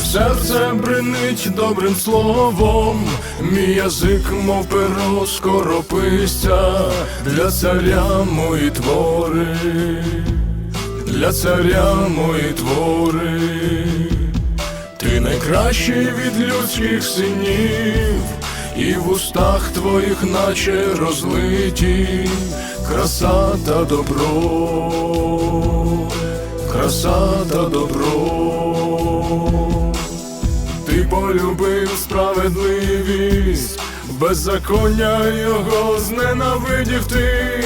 Серце бринить добрим словом, мій язик, мов перо скорописця, для царя мої твори, для царя мої твори, ти найкращий від людських синів, і в устах твоїх, наче розлиті, краса та добро, краса та добро. Полюбив справедливість, беззаконня його зненавидів ти,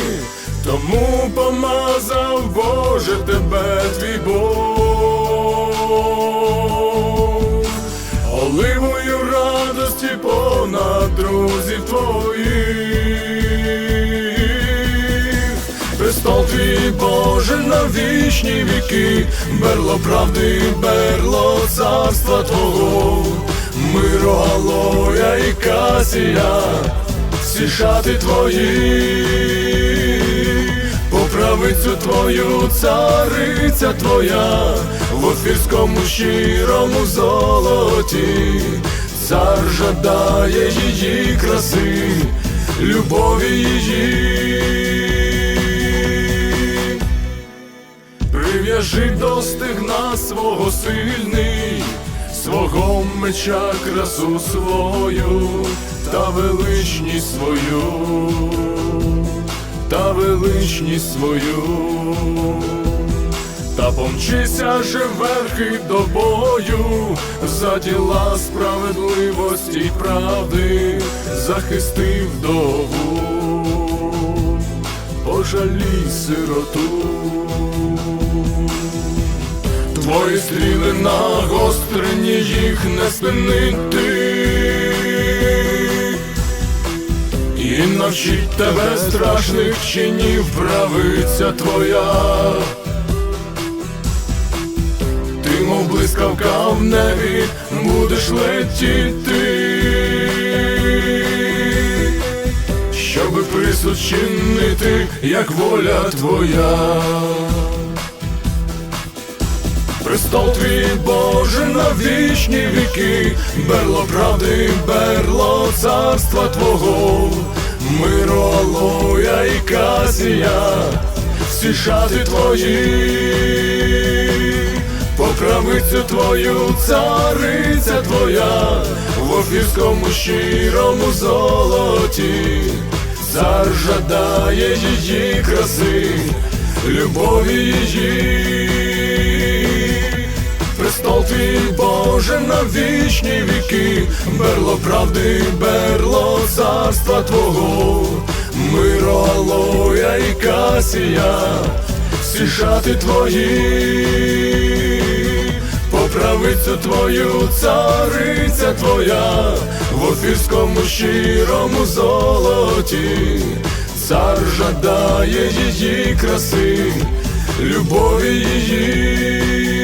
тому помазав Боже тебе твій Бог, оливою радості понад друзів твоїх. Престол твій Боже на вічні віки, берло правди, берло царства Твого, миро, алоя і касія, всі шати твої, по правицю твою, цариця твоя, в офірському щирому золоті, цар жадає її краси, любові її. Прив'яжи до стегна свого сильний, свого меча красу свою, та величність свою, та величність свою, та помчися же верхи до бою, за діла справедливості й правди, захистив вдову пожалій сироту. Твої стріли нагострені, їх не спинити. І навчить тебе страшних чинів правиця твоя. Ти, мов блискавка в небі, будеш летіти щоби присуд чинити, як воля твоя. Престол твій Боже на вічні віки, берло правди, берло царства Твого, миро, алоя і касія, всі шати твої, правицю твою, цариця твоя, в офірському щирому золоті, цар жадає її краси, любові її. Боже на вічні віки, берло правди, берло царства Твого, миро, алоя і касія, всі шати твої, по правицю твою, цариця твоя, в офірському щирому золоті, цар жадає її краси, любові її.